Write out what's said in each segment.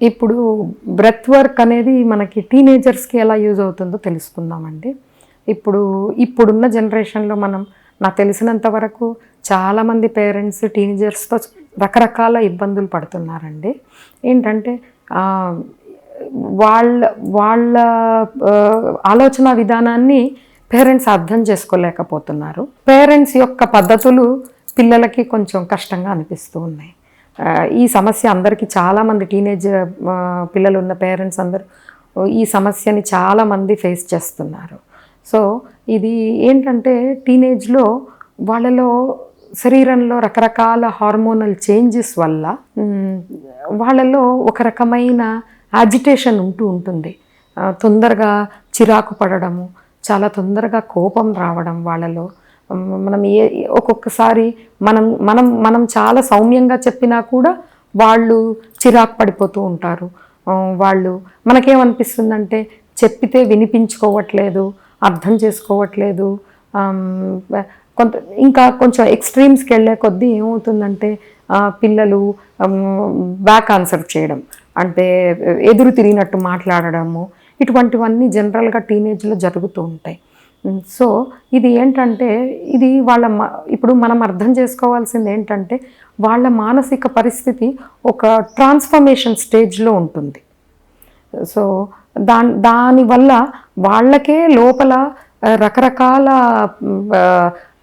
ఇప్పుడు breath work అనేది మనకి టీనేజర్స్కి ఎలా యూజ్ అవుతుందో తెలుసుకుందామండి. ఇప్పుడు ఇప్పుడున్న జనరేషన్లో మనం నాకు తెలిసినంత వరకు చాలామంది పేరెంట్స్ టీనేజర్స్తో రకరకాల ఇబ్బందులు పడుతున్నారండి. ఏంటంటే వాళ్ళ వాళ్ళ ఆలోచన విధానాన్ని పేరెంట్స్ అర్థం చేసుకోలేకపోతున్నారు. పేరెంట్స్ యొక్క పద్ధతులు పిల్లలకి కొంచెం కష్టంగా అనిపిస్తూ ఉన్నాయి. ఈ సమస్య అందరికీ చాలామంది టీనేజ్ పిల్లలు ఉన్న పేరెంట్స్ అందరూ ఈ సమస్యని చాలామంది ఫేస్ చేస్తున్నారు. సో ఇది ఏంటంటే టీనేజ్లో వాళ్ళలో శరీరంలో రకరకాల హార్మోనల్ చేంజెస్ వల్ల వాళ్ళలో ఒక రకమైన యాజిటేషన్ ఉంటూ ఉంటుంది. తొందరగా చిరాకు పడడము చాలా తొందరగా కోపం రావడం వాళ్ళలో. మనం ఏ ఒక్కొక్కసారి మనం మనం మనం చాలా సౌమ్యంగా చెప్పినా కూడా వాళ్ళు చిరాకు పడిపోతూ ఉంటారు. వాళ్ళు మనకేమనిపిస్తుందంటే చెప్పితే వినిపించుకోవట్లేదు అర్థం చేసుకోవట్లేదు. కొంత ఇంకా కొంచెం ఎక్స్ట్రీమ్స్కి వెళ్ళే కొద్దీ ఏమవుతుందంటే పిల్లలు బ్యాక్ ఆన్సర్ చేయడం. అంటే ఎదురు తిరిగినట్టు మాట్లాడడము. ఇటువంటివన్నీ జనరల్గా టీనేజ్లో జరుగుతూ ఉంటాయి. సో ఇది ఏంటంటే ఇది వాళ్ళ మ- ఇప్పుడు మనం అర్థం చేసుకోవాల్సింది ఏంటంటే వాళ్ళ మానసిక పరిస్థితి ఒక ట్రాన్స్ఫర్మేషన్ స్టేజ్లో ఉంటుంది. సో దా దానివల్ల వాళ్ళకే లోపల రకరకాల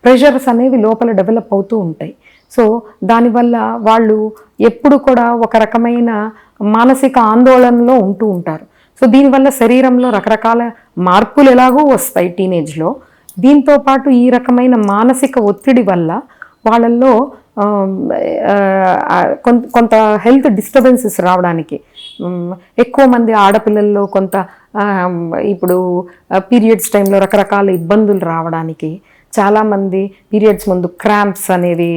ప్రెషర్స్ అనేవి లోపల డెవలప్ అవుతూ ఉంటాయి. సో దానివల్ల వాళ్ళు ఎప్పుడు కూడా ఒక రకమైన మానసిక ఆందోళనలో ఉంటూ ఉంటారు. సో దీనివల్ల శరీరంలో రకరకాల మార్పులు ఎలాగో వస్తాయి టీనేజ్లో. దీంతో పాటు ఈ రకమైన మానసిక ఒత్తిడి వల్ల వాళ్ళల్లో కొంత కొంత హెల్త్ డిస్టర్బెన్సెస్ రావడానికి ఎక్కువ మంది ఆడపిల్లల్లో కొంత ఇప్పుడు పీరియడ్స్ టైంలో రకరకాల ఇబ్బందులు రావడానికి చాలామంది పీరియడ్స్ ముందు క్రాంప్స్ అనేవి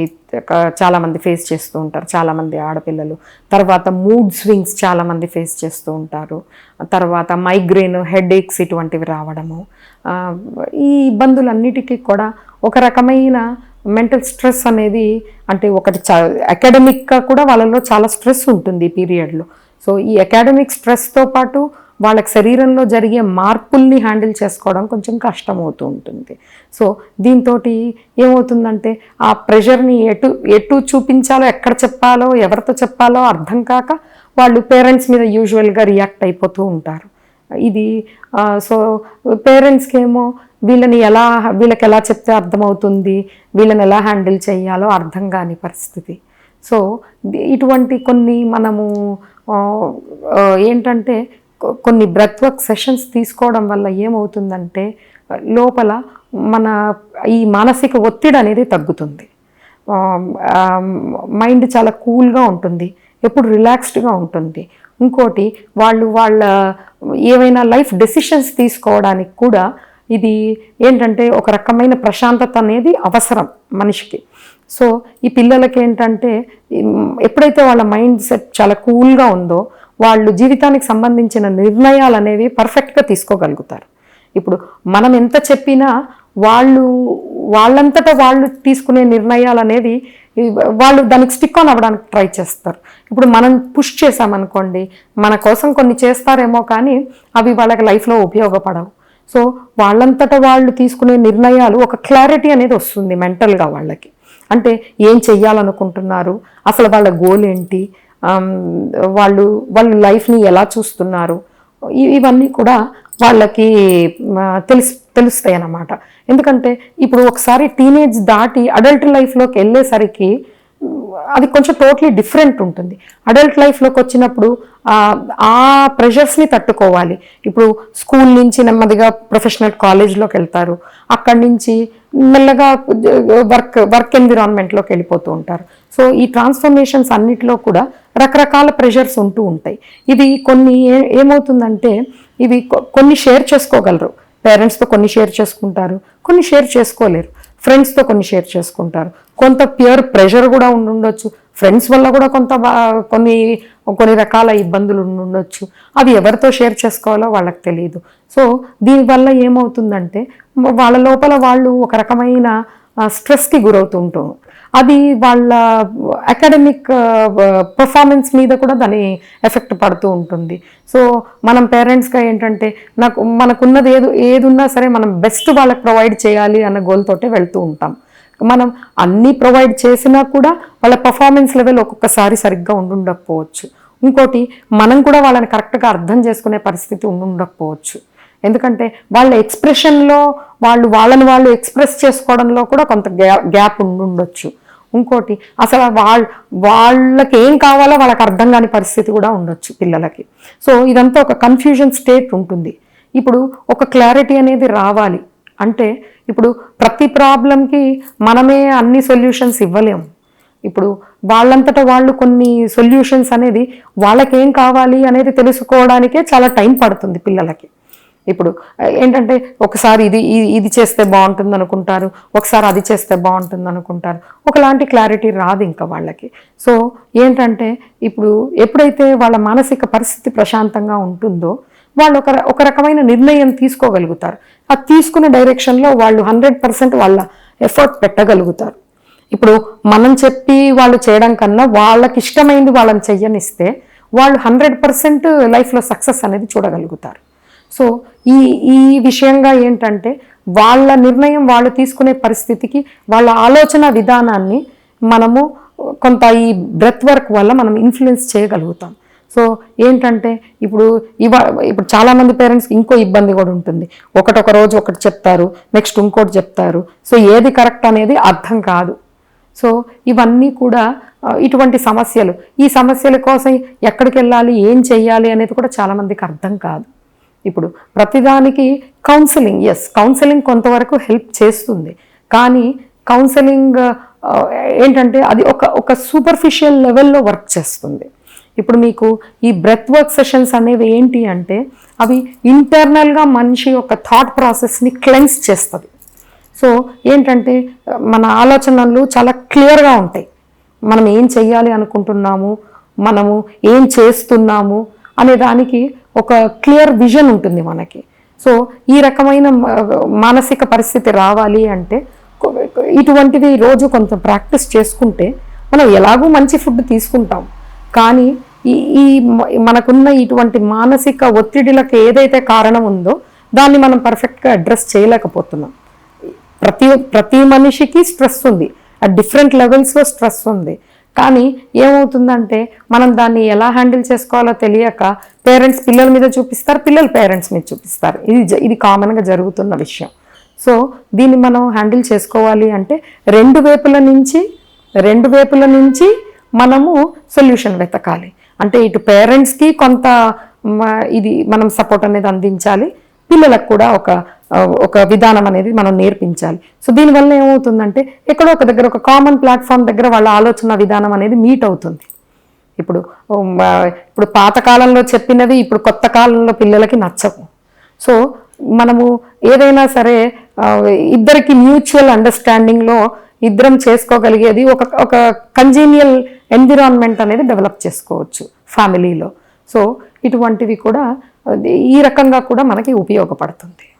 చాలామంది ఫేస్ చేస్తూ ఉంటారు. చాలామంది ఆడపిల్లలు. తర్వాత మూడ్ స్వింగ్స్ చాలామంది ఫేస్ చేస్తూ ఉంటారు. తర్వాత మైగ్రేన్ హెడేక్స్ ఇటువంటివి రావడము. ఈ ఇబ్బందులన్నిటికీ కూడా ఒక రకమైన మెంటల్ స్ట్రెస్ అనేది అంటే ఒకటి చ అకాడమిక్గా కూడా వాళ్ళలో చాలా స్ట్రెస్ ఉంటుంది ఈ పీరియడ్లో. సో ఈ అకాడమిక్ స్ట్రెస్తో పాటు వాళ్ళకి శరీరంలో జరిగే మార్పుల్ని హ్యాండిల్ చేసుకోవడం కొంచెం కష్టమవుతూ ఉంటుంది. సో దీంతో ఏమవుతుందంటే ఆ ప్రెషర్ని ఎటు ఎటు చూపించాలో ఎక్కడ చెప్పాలో ఎవరితో చెప్పాలో అర్థం కాక వాళ్ళు పేరెంట్స్ మీద యూజువల్గా రియాక్ట్ అయిపోతూ ఉంటారు. ఇది సో పేరెంట్స్కి ఏమో వీళ్ళని ఎలా వీళ్ళకి ఎలా చెప్తే అర్థమవుతుంది వీళ్ళని ఎలా హ్యాండిల్ చేయాలో అర్థం కాని పరిస్థితి. సో ఇటువంటి కొన్ని మనము ఏంటంటే కొన్ని బ్రెత్ వర్క్ సెషన్స్ తీసుకోవడం వల్ల ఏమవుతుందంటే లోపల మన ఈ మానసిక ఒత్తిడి అనేది తగ్గుతుంది. మైండ్ చాలా కూల్గా ఉంటుంది. ఎప్పుడు రిలాక్స్డ్గా ఉంటుంది. ఇంకోటి వాళ్ళు వాళ్ళ ఏవైనా లైఫ్ డెసిషన్స్ తీసుకోవడానికి కూడా ఇది ఏంటంటే ఒక రకమైన ప్రశాంతత అనేది అవసరం మనిషికి. సో ఈ పిల్లలకి ఏంటంటే ఎప్పుడైతే వాళ్ళ మైండ్ సెట్ చాలా కూల్గా ఉందో వాళ్ళు జీవితానికి సంబంధించిన నిర్ణయాలు అనేవి పర్ఫెక్ట్గా తీసుకోగలుగుతారు. ఇప్పుడు మనం ఎంత చెప్పినా వాళ్ళు వాళ్ళంతటా వాళ్ళు తీసుకునే నిర్ణయాలు అనేవి వాళ్ళు దానికి స్టిక్ ఆన్ అవ్వడానికి ట్రై చేస్తారు. ఇప్పుడు మనం పుష్ చేసామనుకోండి మన కోసం కొన్ని చేస్తారేమో కానీ అవి వాళ్ళకి లైఫ్లో ఉపయోగపడవు. సో వాళ్ళంతటా వాళ్ళు తీసుకునే నిర్ణయాలు ఒక క్లారిటీ అనేది వస్తుంది మెంటల్గా వాళ్ళకి. అంటే ఏం చెయ్యాలనుకుంటున్నారు? అసలు వాళ్ళ గోల్ ఏంటి? వాళ్ళు వాళ్ళు లైఫ్ని ఎలా చూస్తున్నారు? ఇవన్నీ కూడా వాళ్ళకి మ, తెలుసు తెలుస్తాయి అన్నమాట ఎందుకంటే ఇప్పుడు ఒకసారి టీనేజ్ దాటి అడల్ట్ లైఫ్లోకి వెళ్ళేసరికి అది కొంచెం టోటలీ డిఫరెంట్ ఉంటుంది. అడల్ట్ లైఫ్లోకి వచ్చినప్పుడు ఆ, ప్రెషర్స్ని తట్టుకోవాలి. ఇప్పుడు స్కూల్ నుంచి నెమ్మదిగా ప్రొఫెషనల్ కాలేజ్లోకి వెళ్తారు. అక్కడి నుంచి మెల్లగా వర్క్ వర్క్ ఎన్విరాన్మెంట్లోకి వెళ్ళిపోతూ ఉంటారు. సో ఈ ట్రాన్స్ఫర్మేషన్స్ అన్నిటిలో కూడా రకరకాల ప్రెషర్స్ ఉంటూ ఉంటాయి. ఇది కొన్ని ఏ- ఏమవుతుందంటే ఇవి కొన్ని షేర్ చేసుకోగలరు. పేరెంట్స్తో కొన్ని షేర్ చేసుకుంటారు కొన్ని షేర్ చేసుకోలేరు. ఫ్రెండ్స్తో కొన్ని షేర్ చేసుకుంటారు. కొంత ప్యూర్ ప్రెషర్ కూడా ఉండుండొచ్చు ఫ్రెండ్స్ వల్ల కూడా కొంత కొన్ని కొన్ని రకాల ఇబ్బందులు ఉండొచ్చు. అవి ఎవరితో షేర్ చేసుకోవాలో వాళ్ళకి తెలియదు సో దీనివల్ల ఏమవుతుందంటే వాళ్ళ లోపల వాళ్ళు ఒక రకమైన స్ట్రెస్కి గురవుతుంటారు అది వాళ్ళ అకాడమిక్ పర్ఫార్మెన్స్ మీద కూడా దాని ఎఫెక్ట్ పడుతూ ఉంటుంది. సో మనం పేరెంట్స్గా ఏంటంటే నాకు మనకున్నది ఏది ఏది ఉన్నా సరే మనం బెస్ట్ వాళ్ళకి ప్రొవైడ్ చేయాలి అన్న గోల్తోటే వెళ్తూ ఉంటాం. మనం అన్నీ ప్రొవైడ్ చేసినా కూడా వాళ్ళ పర్ఫార్మెన్స్ లెవెల్ ఒక్కొక్కసారి సరిగ్గా ఉండుండకపోవచ్చు. ఇంకోటి మనం కూడా వాళ్ళని కరెక్ట్గా అర్థం చేసుకునే పరిస్థితి ఉండుండకపోవచ్చు. ఎందుకంటే వాళ్ళ ఎక్స్ప్రెషన్లో వాళ్ళు వాళ్ళని వాళ్ళు ఎక్స్ప్రెస్ చేసుకోవడంలో కూడా కొంత గ్యా గ్యాప్ ఉండుండొచ్చు ఇంకోటి అసలు వాళ్ళ వాళ్ళకి ఏం కావాలో వాళ్ళకి అర్థం కాని పరిస్థితి కూడా ఉండొచ్చు పిల్లలకి. సో ఇదంతా ఒక కన్ఫ్యూజన్ స్టేట్ ఉంటుంది. ఇప్పుడు ఒక క్లారిటీ అనేది రావాలి. అంటే ఇప్పుడు ప్రతి ప్రాబ్లంకి మనమే అన్ని సొల్యూషన్స్ ఇవ్వలేము ఇప్పుడు వాళ్ళంతటా వాళ్ళు కొన్ని సొల్యూషన్స్ అనేది వాళ్ళకేం కావాలి అనేది తెలుసుకోవడానికే చాలా టైం పడుతుంది పిల్లలకి. ఇప్పుడు ఏంటంటే ఒకసారి ఇది ఇది- చేస్తే బాగుంటుంది అనుకుంటారు ఒకసారి అది చేస్తే బాగుంటుంది అనుకుంటారు ఒకలాంటి క్లారిటీ రాదు ఇంకా వాళ్ళకి. సో ఏంటంటే ఇప్పుడు ఎప్పుడైతే వాళ్ళ మానసిక పరిస్థితి ప్రశాంతంగా ఉంటుందో వాళ్ళు ఒక ఒక రకమైన నిర్ణయం తీసుకోగలుగుతారు. ఆ తీసుకున్న డైరెక్షన్లో వాళ్ళు హండ్రెడ్ పర్సెంట్ వాళ్ళ ఎఫర్ట్ పెట్టగలుగుతారు. ఇప్పుడు మనం చెప్పి వాళ్ళు చేయడం కన్నా వాళ్ళకి ఇష్టమైంది వాళ్ళని చెయ్యనిస్తే వాళ్ళు హండ్రెడ్ పర్సెంట్ లైఫ్లో సక్సెస్ అనేది చూడగలుగుతారు. సో ఈ ఈ విషయంగా ఏంటంటే వాళ్ళ నిర్ణయం వాళ్ళు తీసుకునే పరిస్థితికి వాళ్ళ ఆలోచన విధానాన్ని మనము కొంత ఈ బ్రెత్ వర్క్ వల్ల మనం ఇన్ఫ్లుయెన్స్ చేయగలుగుతాం. సో ఏంటంటే ఇప్పుడు ఇవా ఇప్పుడు చాలామంది పేరెంట్స్కి ఇంకో ఇబ్బంది కూడా ఉంటుంది. ఒకటొక రోజు ఒకటి చెప్తారు నెక్స్ట్ ఇంకోటి చెప్తారు. సో ఏది కరెక్ట్ అనేది అర్థం కాదు. సో ఇవన్నీ కూడా ఇటువంటి సమస్యలు. ఈ సమస్యల కోసం ఎక్కడికి వెళ్ళాలి ఏం చెయ్యాలి అనేది కూడా చాలామందికి అర్థం కాదు. ఇప్పుడు ప్రతిదానికి కౌన్సిలింగ్ ఎస్ కౌన్సిలింగ్ కొంతవరకు హెల్ప్ చేస్తుంది. కానీ కౌన్సిలింగ్ uh, ఏంటంటే అది ఒక ఒక సూపర్ఫిషియల్ లెవెల్లో వర్క్ చేస్తుంది. ఇప్పుడు మీకు ఈ బ్రెత్ వర్క్ సెషన్స్ అనేవి ఏంటి అంటే అవి ఇంటర్నల్గా మనిషి యొక్క థాట్ ప్రాసెస్ని క్లెన్స్ చేస్తుంది. సో ఏంటంటే మన ఆలోచనలు చాలా క్లియర్గా ఉంటాయి. మనం ఏం చేయాలి అనుకుంటున్నాము? మనము ఏం చేస్తున్నాము? అనే దానికి ఒక క్లియర్ విజన్ ఉంటుంది మనకి. సో ఈ రకమైన మానసిక పరిస్థితి రావాలి అంటే ఇటువంటిది రోజు కొంచెం ప్రాక్టీస్ చేసుకుంటే మనం ఎలాగూ మంచి ఫుడ్ తీసుకుంటాం. కానీ ఈ ఈ మనకున్న ఇటువంటి మానసిక ఒత్తిడిలకు ఏదైతే కారణం ఉందో దాన్ని మనం పర్ఫెక్ట్గా అడ్రస్ చేయలేకపోతున్నాం. ప్రతి ప్రతి మనిషికి స్ట్రెస్ ఉంది. ఆ డిఫరెంట్ లెవెల్స్లో స్ట్రెస్ ఉంది. కానీ ఏమవుతుందంటే మనం దాన్ని ఎలా హ్యాండిల్ చేసుకోవాలో తెలియక పేరెంట్స్ పిల్లల మీద చూపిస్తారు పిల్లలు పేరెంట్స్ మీద చూపిస్తారు. ఇది ఇది కామన్గా జరుగుతున్న విషయం. సో దీన్ని మనం హ్యాండిల్ చేసుకోవాలి అంటే రెండు వైపుల నుంచి రెండు వైపుల నుంచి మనము సొల్యూషన్ వెతకాలి. అంటే ఇటు పేరెంట్స్కి కొంత ఇది మనం సపోర్ట్ అనేది అందించాలి పిల్లలకు కూడా ఒక ఒక విధానం అనేది మనం నేర్పించాలి. సో దీనివల్ల ఏమవుతుందంటే ఎక్కడో ఒక దగ్గర ఒక కామన్ ప్లాట్ఫామ్ దగ్గర వాళ్ళ ఆలోచన విధానం అనేది మీట్ అవుతుంది. ఇప్పుడు ఇప్పుడు పాతకాలంలో చెప్పినవి ఇప్పుడు కొత్త కాలంలో పిల్లలకి నచ్చవు. సో మనము ఏదైనా సరే ఇద్దరికి మ్యూచువల్ అండర్స్టాండింగ్లో ఇద్దరం చేసుకోగలిగేది ఒక ఒక కంజీనియల్ ఎన్విరాన్మెంట్ అనేది డెవలప్ చేసుకోవచ్చు ఫ్యామిలీలో సో ఇటువంటివి కూడా ఈ రకంగా కూడా మనకి ఉపయోగపడుతుంది.